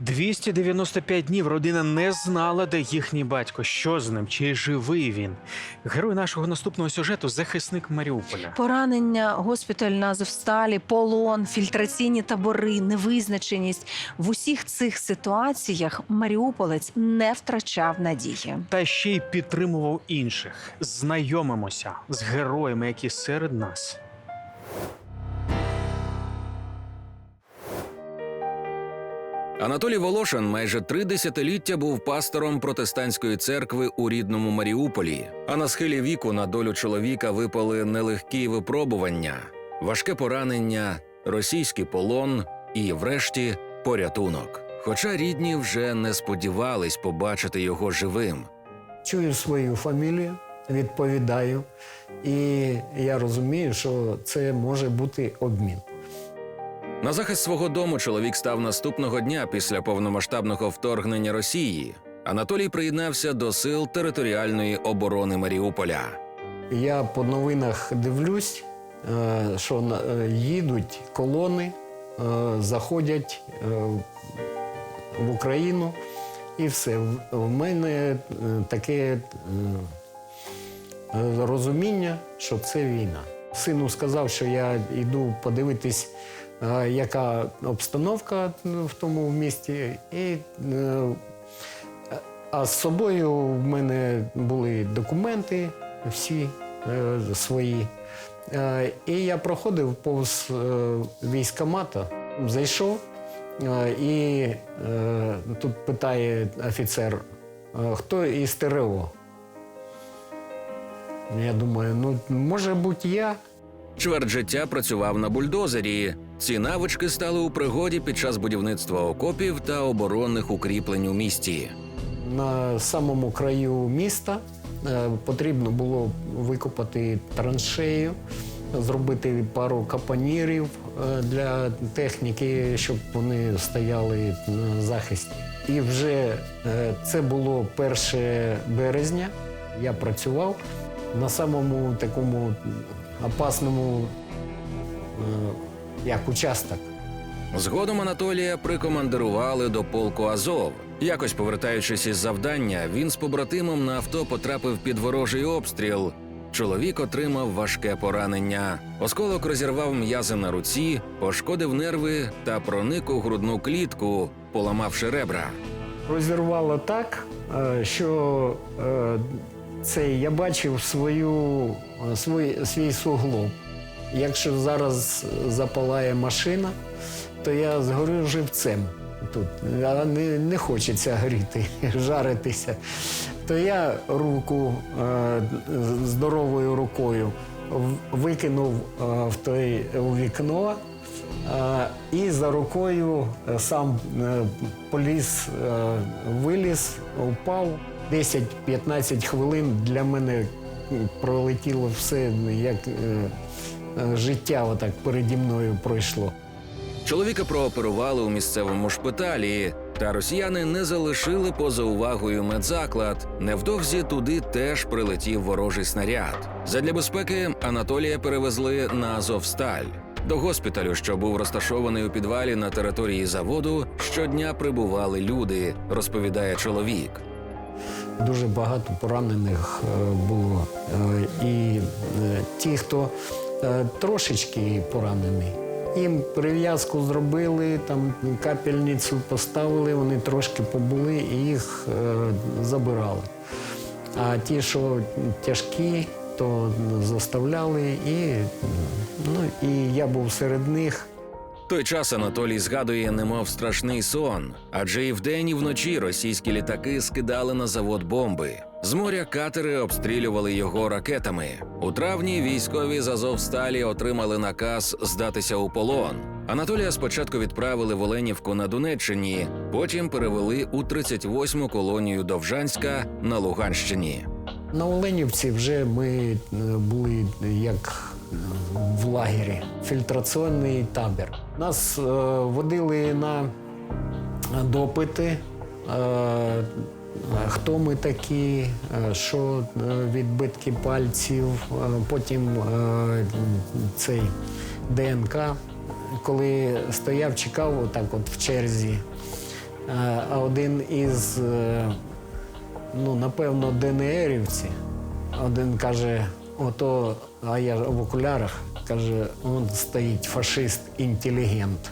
295 днів родина не знала, де їхній батько, що з ним, чи живий він. Герой нашого наступного сюжету захисник Маріуполя. Поранення, госпіталь на Азовсталі, полон, фільтраційні табори, невизначеність в усіх цих ситуаціях Маріуполець не втрачав надії. Та ще й підтримував інших. Знайомимося з героями, які серед нас. Анатолій Волошин майже три десятиліття був пастором протестантської церкви у рідному Маріуполі. А на схилі віку на долю чоловіка випали нелегкі випробування, важке поранення, російський полон і, врешті, порятунок. Хоча рідні вже не сподівались побачити його живим. чую свою фамілію, відповідаю, і я розумію, що це може бути обмін. На захист свого дому чоловік став наступного дня після повномасштабного вторгнення Росії. Анатолій приєднався до сил територіальної оборони Маріуполя. Я по новинах дивлюсь, е, що е, їдуть колони, е, заходять в Україну, і все. В- мене таке розуміння, що це війна. Сину сказав, що я йду подивитись, яка обстановка в тому місті. І, е, а з собою в мене були документи всі е, свої. Е, і я проходив повз е, військкомата, зайшов, е, і е, тут питає офіцер, «Е, хто із ТРО? Я думаю, ну може бути я. Чверть життя працював на бульдозері. Ці навички стали у пригоді під час будівництва окопів та оборонних укріплень у місті. На самому краю міста е, потрібно було викопати траншею, зробити пару капонірів е, для техніки, щоб вони стояли на захисті. І вже е, це було 1 березня. Я працював на самому такому опасному як участок. Згодом Анатолія прикомандирували до полку Азов. Якось повертаючись із завдання, він з побратимом на авто потрапив під ворожий обстріл. Чоловік отримав важке поранення. Осколок розірвав м'язи на руці, пошкодив нерви та проник у грудну клітку, поламавши ребра. розірвало так, е, що е, цей я бачив свою, е, свій, свій суглоб. Якщо зараз запалає машина, то я згорю живцем тут. А не, не хочеться горіти, жаритися. То я руку е, здоровою рукою викинув е, в той у вікно. Е, І за рукою е, сам е, поліз, виліз, упав. 10-15 хвилин для мене пролетіло все, як життя отак переді мною пройшло. Чоловіка прооперували у місцевому шпиталі, та росіяни не залишили поза увагою медзаклад. Невдовзі туди теж прилетів ворожий снаряд. Задля безпеки Анатолія перевезли на Азовсталь. До госпіталю, що був розташований у підвалі на території заводу, щодня прибували люди, розповідає чоловік. Дуже багато поранених е, було. Е, І е, ті, хто е, трошечки поранений, їм прив'язку зробили, там капельницю поставили, вони трошки побули і їх е, забирали. А ті, що тяжкі, то заставляли, і, ну, і я був серед них. Той час Анатолій згадує, немов страшний сон, адже і вдень, і вночі російські літаки скидали на завод бомби. З моря катери обстрілювали його ракетами. У травні військові з Азовсталі отримали наказ здатися у полон. Анатолія спочатку відправили в Оленівку на Донеччині, потім перевели у 38-му колонію Довжанська на Луганщині. На Оленівці вже ми е, були як е, в лагері, фільтраційний табір. Нас е, водили на допити, е, хто ми такі, е, що відбитки пальців, потім цей ДНК. Коли стояв, чекав отак от в черзі, А один із, ну, напевно, ДНРівці, один каже, ото, а я в окулярах, каже, он стоїть фашист-інтелігент.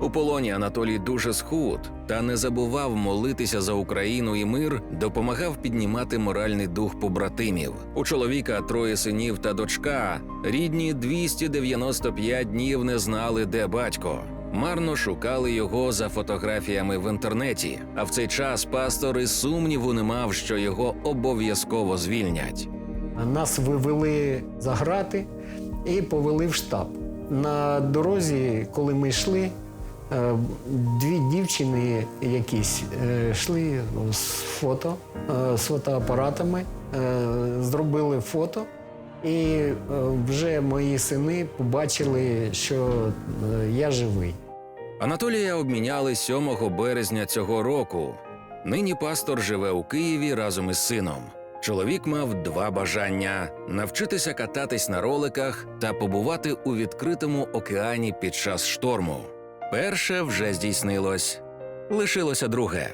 У полоні Анатолій дуже схуд та не забував молитися за Україну і мир, допомагав піднімати моральний дух побратимів. У чоловіка троє синів та дочка. Рідні 295 днів не знали, де батько. Марно шукали його за фотографіями в інтернеті. А в цей час пастор і сумніву не мав, що його обов'язково звільнять. Нас вивели за грати і повели в штаб. На дорозі, коли ми йшли, е, дві дівчини якісь е, йшли з фото, е, з фотоапаратами, зробили фото. І вже мої сини побачили, що я живий. Анатолія обміняли 7 березня цього року. Нині пастор живе у Києві разом із сином. Чоловік мав два бажання: навчитися кататись на роликах та побувати у відкритому океані під час шторму. Перше вже здійснилось. Лишилося друге